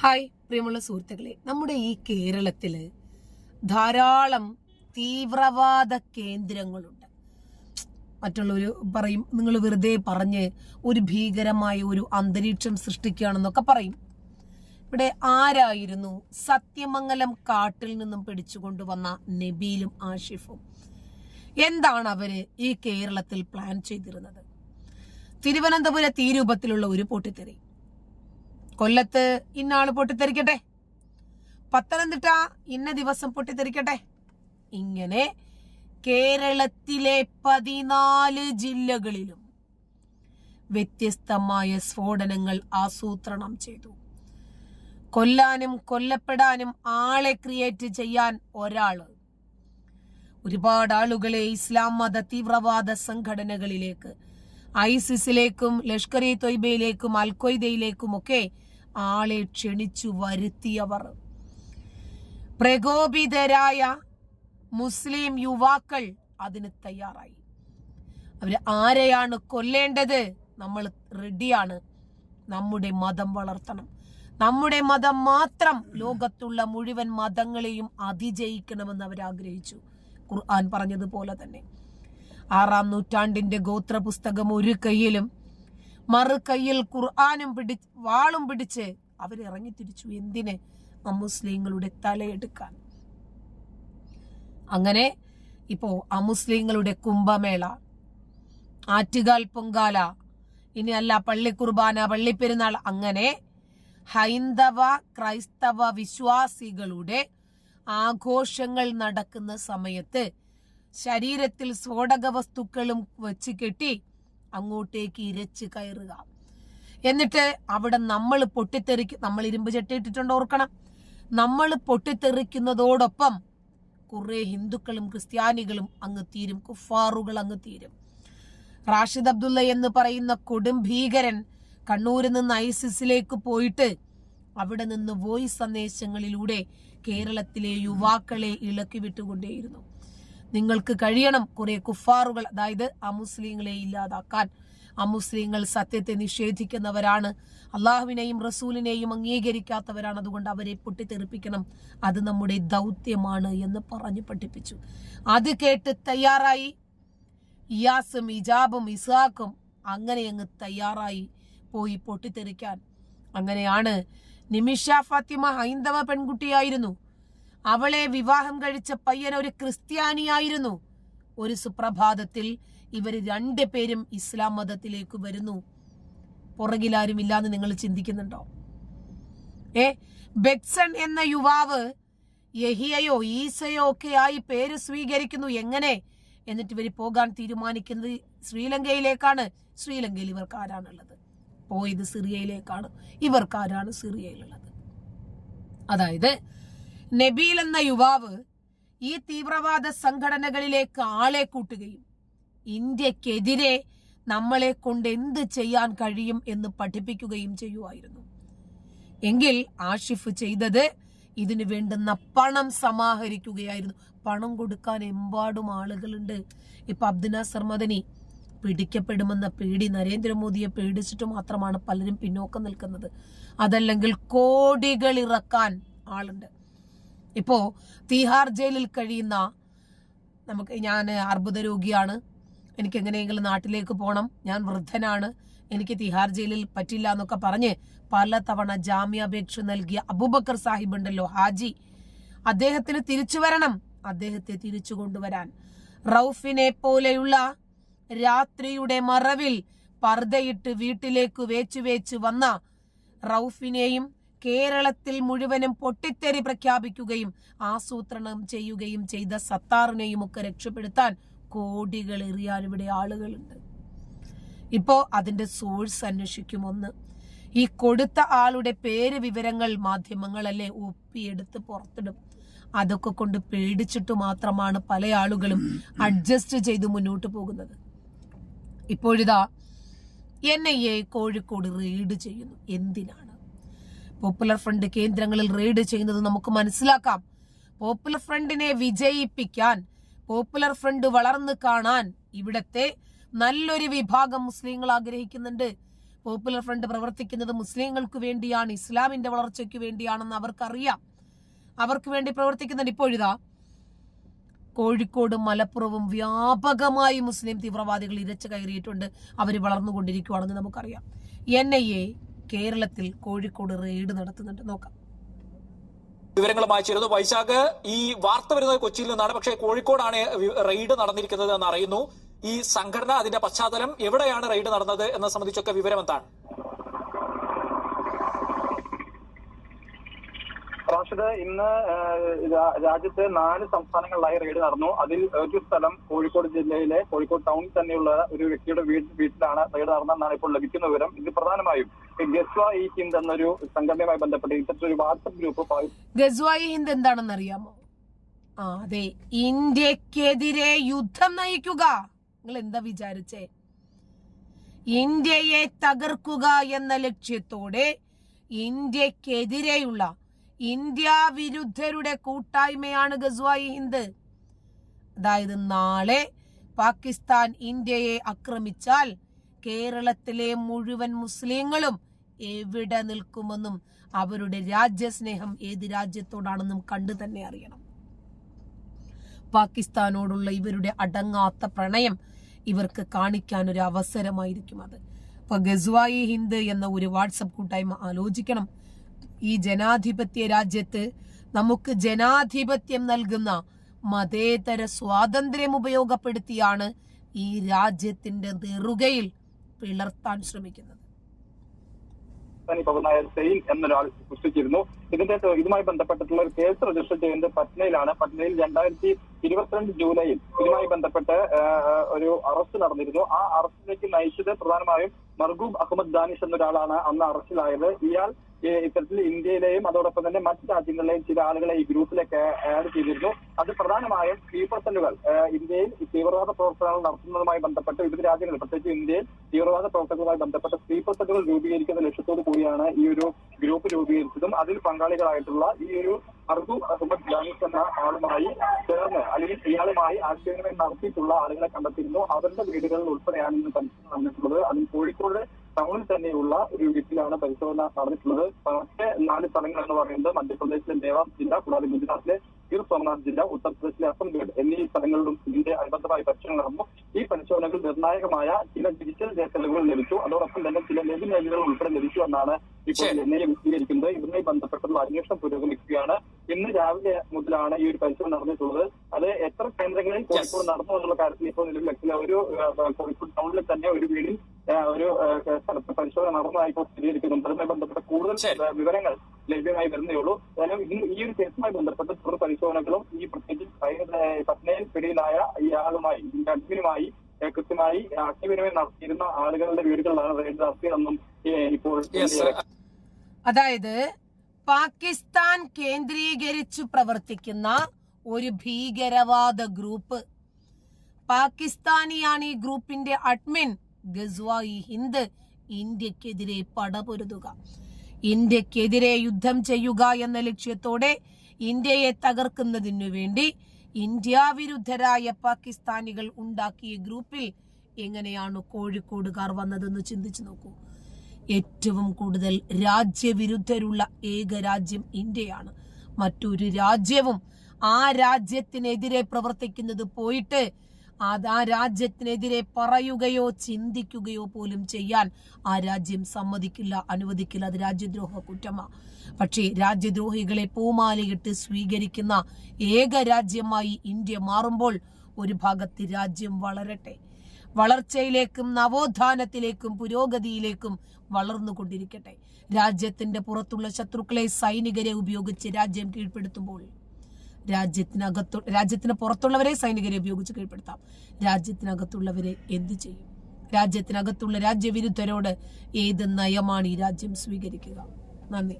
Hi പ്രിയമുള്ള സുഹൃത്തുക്കളെ. നമ്മുടെ ഈ കേരളത്തിൽ ധാരാളം തീവ്രവാദ കേന്ദ്രങ്ങളുണ്ട്. മറ്റുള്ളവർ പറയും നിങ്ങൾ വെറുതെ പറഞ്ഞ് ഒരു ഭീകരമായ ഒരു അന്തരീക്ഷം സൃഷ്ടിക്കുകയാണെന്നൊക്കെ പറയും. ഇവിടെ ആരായിരുന്നു സത്യമംഗലം കാട്ടിൽ നിന്നും പിടിച്ചുകൊണ്ടുവന്ന നബീലും ആഷിഫും? എന്താണ് അവർ ഈ കേരളത്തിൽ പ്ലാൻ ചെയ്തിരുന്നത്? തിരുവനന്തപുരം തീരൂപത്തിലുള്ള ഒരു പൊട്ടിത്തെറി. കൊല്ലത്ത് ഇന്നാൾ പൊട്ടിത്തെറിക്കട്ടെ. പത്തനംതിട്ട ഇന്ന ദിവസം പൊട്ടിത്തെറിക്കട്ടെ. ഇങ്ങനെ കേരളത്തിലെ പതിനാല് ജില്ലകളിലും വ്യത്യസ്തമായ സ്ഫോടനങ്ങൾ ആസൂത്രണം ചെയ്തു. കൊല്ലാനും കൊല്ലപ്പെടാനും ആളെ ക്രിയേറ്റ് ചെയ്യാൻ ഒരാൾ. ഒരുപാട് ആളുകളെ ഇസ്ലാം മത തീവ്രവാദ സംഘടനകളിലേക്ക് ഐസിസിലേക്കും ലഷ്കർ ഇ തൊയ്ബയിലേക്കും അൽഖ്വയ്ദയിലേക്കും ഒക്കെ ആളെ ക്ഷണിച്ചു വരുത്തിയവർ. പ്രകോപിതരായ മുസ്ലിം യുവാക്കൾ അതിന് തയ്യാറായി. അവർ ആരെയാണ് കൊല്ലേണ്ടത്? നമ്മൾ റെഡിയാണ്. നമ്മുടെ മതം വളർത്തണം. നമ്മുടെ മതം മാത്രം ലോകത്തുള്ള മുഴുവൻ മതങ്ങളെയും അതിജയിക്കണമെന്ന് അവർ ആഗ്രഹിച്ചു. ഖുർആൻ പറഞ്ഞതുപോലെ തന്നെ. ആറാം നൂറ്റാണ്ടിന്റെ ഗോത്ര പുസ്തകം ഒരു കയ്യിലും മറു കയ്യിൽ ഖുർആാനും പിടി വാളും പിടിച്ച് അവരിറങ്ങി തിരിച്ചു എന്തിന്? അമുസ്ലിങ്ങളുടെ തലയെടുക്കാൻ. അങ്ങനെ ഇപ്പോ അമുസ്ലിങ്ങളുടെ കുംഭമേള ആറ്റുകാൽ പൊങ്കാല ഇനി അല്ല പള്ളി കുർബാന പള്ളിപ്പെരുന്നാൾ അങ്ങനെ ഹൈന്ദവ ക്രൈസ്തവ വിശ്വാസികളുടെ ആഘോഷങ്ങൾ നടക്കുന്ന സമയത്ത് ശരീരത്തിൽ സ്ഫോടക വസ്തുക്കളും വെച്ച് കെട്ടി അങ്ങോട്ടേക്ക് ഇരച്ച് കയറുക. എന്നിട്ട് അവിടെ നമ്മൾ പൊട്ടിത്തെറിക്കും നമ്മൾ ഇരുമ്പ് ചട്ടിയിട്ടിട്ടുണ്ട് ഓർക്കണം. നമ്മൾ പൊട്ടിത്തെറിക്കുന്നതോടൊപ്പം കുറെ ഹിന്ദുക്കളും ക്രിസ്ത്യാനികളും അങ്ങ് തീരും കുഫാറുകൾ അങ്ങ് തീരും. റാഷിദ് അബ്ദുള്ള എന്ന് പറയുന്ന കൊടും ഭീകരൻ കണ്ണൂരിൽ നിന്ന് ഐസിസിലേക്ക് പോയിട്ട് അവിടെ നിന്ന് വോയിസ് സന്ദേശങ്ങളിലൂടെ കേരളത്തിലെ യുവാക്കളെ ഇളക്കി വിട്ടുകൊണ്ടേയിരുന്നു. നിങ്ങൾക്ക് കഴിയണം. കുറെ കുഫാറുകൾ അതായത് അമുസ്ലിങ്ങളെ ഇല്ലാതാക്കാൻ. അമുസ്ലിങ്ങൾ സത്യത്തെ നിഷേധിക്കുന്നവരാണ്. അള്ളാഹുവിനെയും റസൂലിനെയും അംഗീകരിക്കാത്തവരാണ്. അതുകൊണ്ട് അവരെ പൊട്ടിത്തെറിപ്പിക്കണം. അത് നമ്മുടെ ദൗത്യമാണ് എന്ന് പറഞ്ഞു പഠിപ്പിച്ചു. അത് കേട്ട് തയ്യാറായി. ഇയാസും ഇജാബും ഇസാഖും അങ്ങനെ അങ്ങ് തയ്യാറായി പോയി പൊട്ടിത്തെറിക്കാൻ. അങ്ങനെയാണ് നിമിഷ ഫാത്തിമ ഹൈന്ദവ പെൺകുട്ടിയായിരുന്നു. അവളെ വിവാഹം കഴിച്ച പയ്യൻ ഒരു ക്രിസ്ത്യാനിയായിരുന്നു. ഒരു സുപ്രഭാതത്തിൽ രണ്ടു പേരും ഇസ്ലാം മതത്തിലേക്ക് വരുന്നു. പുറകിലാരും ഇല്ലാന്ന് നിങ്ങൾ ചിന്തിക്കുന്നുണ്ടോ? ഏ ബെക്സൺ എന്ന യുവാവ് യഹിയയോ ഈസയോ ഒക്കെ ആയി പേര് സ്വീകരിക്കുന്നു. എങ്ങനെ? എന്നിട്ട് ഇവർ പോകാൻ തീരുമാനിക്കുന്നത് ശ്രീലങ്കയിലേക്കാണ്. ശ്രീലങ്കയിൽ ഇവർക്ക് ആരാണുള്ളത് പോയത് സിറിയയിലേക്കാണ്. ഇവർക്ക് ആരാണ് സിറിയയിലുള്ളത്. അതായത് നബീൽ എന്ന യുവാവ് ഈ തീവ്രവാദ സംഘടനകളിലേക്ക് ആളെ കൂട്ടുകയും ഇന്ത്യക്കെതിരെ നമ്മളെ കൊണ്ട് എന്ത് ചെയ്യാൻ കഴിയും എന്ന് പഠിപ്പിക്കുകയും ചെയ്യുമായിരുന്നു എങ്കിൽ ആഷിഫ് ചെയ്തത് ഇതിനു വേണ്ടുന്ന പണം സമാഹരിക്കുകയായിരുന്നു. പണം കൊടുക്കാൻ എമ്പാടും ആളുകളുണ്ട്. ഇപ്പൊ അബ്ദുനാസർ മദനി പിടിക്കപ്പെടുമെന്ന പേടി നരേന്ദ്രമോദിയെ പേടിച്ചിട്ട് മാത്രമാണ് പലരും പിന്നോക്കം നിൽക്കുന്നത്. അതല്ലെങ്കിൽ കോടികൾ ഇറക്കാൻ ആളുണ്ട്. ഇപ്പോ തീഹാർ ജയിലിൽ കഴിയുന്ന നമുക്ക് ഞാൻ അർബുദ രോഗിയാണ്. എനിക്ക് എങ്ങനെയെങ്കിലും നാട്ടിലേക്ക് പോകണം ഞാൻ വൃദ്ധനാണ്. എനിക്ക് തിഹാർ ജയിലിൽ പറ്റില്ല എന്നൊക്കെ പറഞ്ഞ് പലതവണ ജാമ്യാപേക്ഷ നൽകിയ അബൂബക്കർ സാഹിബ് ഉണ്ടല്ലോ ഹാജി. അദ്ദേഹത്തിന് തിരിച്ചു വരണം. അദ്ദേഹത്തെ തിരിച്ചു കൊണ്ടുവരാൻ. റൌഫിനെ പോലെയുള്ള രാത്രിയുടെ മറവിൽ പർദയിട്ട് വീട്ടിലേക്ക് വേച്ചു വേച്ച് വന്ന റൌഫിനെയും കേരളത്തിൽ മുഴുവനും പൊട്ടിത്തെറി പ്രഖ്യാപിക്കുകയും ആസൂത്രണം ചെയ്യുകയും ചെയ്ത സത്താറിനെയും ഒക്കെ രക്ഷപ്പെടുത്താൻ കോടികൾ എറിയാൻ ഇവിടെ ആളുകളുണ്ട്. ഇപ്പോ അതിന്റെ സോഴ്സ് അന്വേഷിക്കും ഒന്ന്. ഈ കൊടുത്ത ആളുടെ പേര് വിവരങ്ങൾ മാധ്യമങ്ങളല്ലേ ഒപ്പിയെടുത്ത് പുറത്തിടും. അതൊക്കെ കൊണ്ട് പേടിച്ചിട്ട് മാത്രമാണ് പല ആളുകളും അഡ്ജസ്റ്റ് ചെയ്ത് മുന്നോട്ട് പോകുന്നത്. ഇപ്പോഴിതാ N I A Kozhikode raid ചെയ്യുന്നു. എന്തിനാണ്? പോപ്പുലർ ഫ്രണ്ട് കേന്ദ്രങ്ങളിൽ റെയ്ഡ് ചെയ്യുന്നത് നമുക്ക് മനസ്സിലാക്കാം. പോപ്പുലർ ഫ്രണ്ടിനെ വിജയിപ്പിക്കാൻ പോപ്പുലർ ഫ്രണ്ട് വളർന്നു കാണാൻ ഇവിടത്തെ നല്ലൊരു വിഭാഗം മുസ്ലിങ്ങൾ ആഗ്രഹിക്കുന്നുണ്ട്. പോപ്പുലർ ഫ്രണ്ട് പ്രവർത്തിക്കുന്നത് മുസ്ലിങ്ങൾക്ക് വേണ്ടിയാണ് ഇസ്ലാമിന്റെ വളർച്ചയ്ക്ക് വേണ്ടിയാണെന്ന് അവർക്കറിയാം. അവർക്ക് വേണ്ടി പ്രവർത്തിക്കുന്നുണ്ട്. ഇപ്പോഴിതാ കോഴിക്കോടും മലപ്പുറവും വ്യാപകമായി മുസ്ലിം തീവ്രവാദികൾ ഇരച്ചു കയറിയിട്ടുണ്ട്. അവർ വളർന്നുകൊണ്ടിരിക്കുകയാണെന്ന് നമുക്കറിയാം. എൻ ഐ എ കേരളത്തിൽ കോഴിക്കോട് റെയ്ഡ് നടത്തുന്നുണ്ട്. നോക്കാം. വിവരങ്ങളുമായി ചേരുന്നു. വൈശാഖ് ഈ വാർത്ത വരുന്നത് കൊച്ചിയിൽ നിന്നാണ്. പക്ഷേ കോഴിക്കോടാണ് റെയ്ഡ് നടന്നിരിക്കുന്നത് എന്ന് അറിയുന്നു. ഈ സംഘടന അതിന്റെ പശ്ചാത്തലം എവിടെയാണ് റെയ്ഡ് നടന്നത് എന്നത് സംബന്ധിച്ചൊക്കെ വിവരം എന്താണ് റാഷിദ് ഇന്ന് രാജ്യത്തെ നാല് സംസ്ഥാനങ്ങളിലായി റെയ്ഡ് നടന്നു. അതിൽ ഒരു സ്ഥലം കോഴിക്കോട് ജില്ലയിലെ കോഴിക്കോട് ടൗണിൽ തന്നെയുള്ള ഒരു വ്യക്തിയുടെ വീട് വീട്ടിലാണ് റെയ്ഡ് നടന്നതെന്നാണ് ഇപ്പോൾ ലഭിക്കുന്ന വിവരം. ഇത് പ്രധാനമായും ഗസ്വ ഇ ഹിന്ദ് എന്നൊരു സംഘടനയുമായി ബന്ധപ്പെട്ട് ഇത്തരത്തിലൊരു വാട്സപ്പ് ഗ്രൂപ്പ് ഗസ്വ ഗസ്വായി ഹിന്ദ് എന്താണെന്ന് അറിയാമോ ആ അതെ. ഇന്ത്യക്കെതിരെ യുദ്ധം നയിക്കുക. നിങ്ങൾ എന്താ വിചാരിച്ചേ? ഇന്ത്യയെ തകർക്കുക എന്ന ലക്ഷ്യത്തോടെ ഇന്ത്യക്കെതിരെയുള്ള ഇന്ത്യ വിരുദ്ധരുടെ കൂട്ടായ്മയാണ് ഗസ്വായി ഹിന്ദ്. അതായത് നാളെ പാകിസ്ഥാൻ ഇന്ത്യയെ ആക്രമിച്ചാൽ കേരളത്തിലെ മുഴുവൻ മുസ്ലിങ്ങളും എവിടെ നിൽക്കുമെന്നും അവരുടെ രാജ്യസ്നേഹം ഏത് രാജ്യത്തോടാണെന്നും കണ്ടു തന്നെ അറിയണം. പാകിസ്ഥാനോടുള്ള ഇവരുടെ അടങ്ങാത്ത പ്രണയം ഇവർക്ക് കാണിക്കാൻ ഒരു അവസരമായിരിക്കും അത്. അപ്പൊ ഗസ്വായി ഹിന്ദ് എന്ന ഒരു വാട്സപ്പ് കൂട്ടായ്മ ആലോചിക്കണം. ഈ ജനാധിപത്യ രാജ്യത്ത് നമുക്ക് ജനാധിപത്യം നൽകുന്ന മതേതര സ്വാതന്ത്ര്യം ഉപയോഗപ്പെടുത്തിയാണ് ഈ രാജ്യത്തിന്റെ നെറുകയിൽ പിളർത്താൻ ശ്രമിക്കുന്നത്. സെയിൻ എന്നൊരാൾ സൃഷ്ടിച്ചിരുന്നു. ഇതിന്റെ ഇതുമായി ബന്ധപ്പെട്ടിട്ടുള്ള ഒരു കേസ് രജിസ്റ്റർ ചെയ്യുന്നത് പട്നയിലാണ്. പട്നയിൽ രണ്ടായിരത്തി ഇരുപത്തിരണ്ട് ജൂലൈയിൽ ഇതുമായി ബന്ധപ്പെട്ട് ഒരു അറസ്റ്റ് നടന്നിരുന്നു. ആ അറസ്റ്റിലേക്ക് നയിച്ചത് പ്രധാനമായും മർഗൂബ് അഹമ്മദ് ദാനിഷ് എന്നൊരാളാണ് അന്ന് അറസ്റ്റിലായത്. ഇയാൾ ഇത്തരത്തിൽ ഇന്ത്യയിലെയും അതോടൊപ്പം തന്നെ മറ്റ് രാജ്യങ്ങളിലെയും ചില ആളുകളെ ഈ ഗ്രൂപ്പിലേക്ക് ആഡ് ചെയ്തിരുന്നു. അത് പ്രധാനമായും തീവ്രസെല്ലുകൾ ഇന്ത്യയിൽ തീവ്രവാദ പ്രവർത്തനങ്ങൾ നടത്തുന്നതുമായി ബന്ധപ്പെട്ട് വിവിധ രാജ്യങ്ങൾ പ്രത്യേകിച്ച് ഇന്ത്യയിൽ തീവ്രവാദ പ്രവർത്തനങ്ങളുമായി ബന്ധപ്പെട്ട സ്ത്രീപർസലുകൾ രൂപീകരിക്കുന്ന ലക്ഷ്യത്തോടു കൂടിയാണ് ഈ ഒരു ഗ്രൂപ്പ് രൂപീകരിച്ചതും. അതിൽ പങ്കാളികളായിട്ടുള്ള ഈ ഒരു അർദു അഹമ്മദ് ജാനിസ് എന്ന ആളുമായി ചേർന്ന് അല്ലെങ്കിൽ ഇയാളുമായി ആശയവിനിമയം നടത്തിയിട്ടുള്ള ആളുകളെ കണ്ടെത്തിയിരുന്നു. അവരുടെ വീടുകളിൽ ഉൾപ്പെടെയാണ് ഇന്ന് പരിശോധന നടന്നിട്ടുള്ളത് അതിൽ കോഴിക്കോട് ടൗണിൽ തന്നെയുള്ള ഒരു വീട്ടിലാണ് പരിശോധന നടന്നിട്ടുള്ളത്. മറ്റ് നാല് സ്ഥലങ്ങൾ എന്ന് പറയുന്നത് മധ്യപ്രദേശിലെ ദേവാസ് ജില്ല കൂടാതെ ഗുജറാത്തിലെ ഗിർ സോമനാഥ് ജില്ല ഉത്തർപ്രദേശിലെ അസംഗഡ് എന്നീ സ്ഥലങ്ങളിലും ഇതിന്റെ അനുബന്ധമായ പരിശോധന നടന്നു. ഈ പരിശോധനകൾ നിർണായകമായ ചില ഡിജിറ്റൽ തെളിവുകൾ ലഭിച്ചു. അതോടൊപ്പം തന്നെ ചില ലഘുലേഖകൾ ഉൾപ്പെടെ ലഭിച്ചു എന്നാണ് ഇപ്പോൾ ശരി. എൻ ഐ എ വിശദീകരിക്കുന്നത്. ഇതുമായി ബന്ധപ്പെട്ടുള്ള അന്വേഷണം പുരോഗമിക്കുകയാണ്. ഇന്ന് രാവിലെ മുതലാണ് ഈ ഒരു പരിശോധന നടന്നിട്ടുള്ളത്. അത് എത്ര കേന്ദ്രങ്ങളിൽ കോഴിക്കോട് നടന്നു എന്നുള്ള കാര്യത്തിൽ ഇപ്പോൾ നിലവിൽ വ്യക്തമില്ല ഒരു കോഴിക്കോട് ടൗണിൽ തന്നെ ഒരു വീടിൽ ഒരു പരിശോധന നടന്നതായി ഇപ്പോൾ സ്ഥിരീകരിക്കുന്നുണ്ട്. അതുമായി ബന്ധപ്പെട്ട കൂടുതൽ വിവരങ്ങൾ ലഭ്യമായി വരുന്നേ ഉള്ളൂ കാരണം ഇന്ന് ഈ ഒരു കേസുമായി ബന്ധപ്പെട്ട് തുടർ പരിശോധനകളും ഈ പ്രത്യേകിച്ച് പട്നയിൽ പിടിയിലായ ഇയാളുമായി ഇതിന്റെ അഡ്മിനുമായി കൃത്യമായി ആശയവിനിമയം നടത്തിയിരുന്ന ആളുകളുടെ വീടുകളിലാണ് റെയ്ഡ് നടത്തിയതെന്നും ഇപ്പോൾ അതായത് പാകിസ്ഥാൻ കേന്ദ്രീകരിച്ചു പ്രവർത്തിക്കുന്ന ഒരു ഭീകരവാദ ഗ്രൂപ്പ്. പാകിസ്ഥാനിയാണ് ഈ ഗ്രൂപ്പിന്റെ അഡ്മിൻ. ഗസ്വായി ഹിന്ദ് ഇന്ത്യക്കെതിരെ പടപൊരുതുക. ഇന്ത്യക്കെതിരെ യുദ്ധം ചെയ്യുക എന്ന ലക്ഷ്യത്തോടെ ഇന്ത്യയെ തകർക്കുന്നതിനു വേണ്ടി ഇന്ത്യ വിരുദ്ധരായ പാകിസ്ഥാനികൾ ഉണ്ടാക്കിയ ഗ്രൂപ്പിൽ എങ്ങനെയാണ് കോഴിക്കോടുകാർ വന്നതെന്ന് ചിന്തിച്ചു നോക്കൂ. ഏറ്റവും കൂടുതൽ രാജ്യവിരുദ്ധരുള്ള ഏക രാജ്യം ഇന്ത്യയാണ്. മറ്റൊരു രാജ്യവും ആ രാജ്യത്തിനെതിരെ പ്രവർത്തിക്കുന്നത് പോയിട്ട് ആ രാജ്യത്തിനെതിരെ പറയുകയോ ചിന്തിക്കുകയോ പോലും ചെയ്യാൻ ആ രാജ്യം സമ്മതിക്കില്ല അനുവദിക്കില്ല. അത് രാജ്യദ്രോഹ കുറ്റമാണ് പക്ഷേ രാജ്യദ്രോഹികളെ പൂമാലയിട്ട് സ്വീകരിക്കുന്ന ഏക രാജ്യമായി ഇന്ത്യ മാറുമ്പോൾ ഒരു ഭാഗത്ത് രാജ്യം വളരട്ടെ. വളർച്ചയിലേക്കും നവോത്ഥാനത്തിലേക്കും പുരോഗതിയിലേക്കും വളർന്നുകൊണ്ടിരിക്കട്ടെ രാജ്യത്തിന്റെ പുറത്തുള്ള ശത്രുക്കളെ സൈനികരെ ഉപയോഗിച്ച് രാജ്യം കീഴ്പ്പെടുത്തുമ്പോൾ രാജ്യത്തിനകത്തു രാജ്യത്തിന് പുറത്തുള്ളവരെ സൈനികരെ ഉപയോഗിച്ച് കീഴ്പ്പെടുത്താം. രാജ്യത്തിനകത്തുള്ളവരെ എന്ത് ചെയ്യും? രാജ്യത്തിനകത്തുള്ള രാജ്യവിരുദ്ധരോട് ഏത് നയമാണ് ഈ രാജ്യം സ്വീകരിക്കുക? നന്ദി.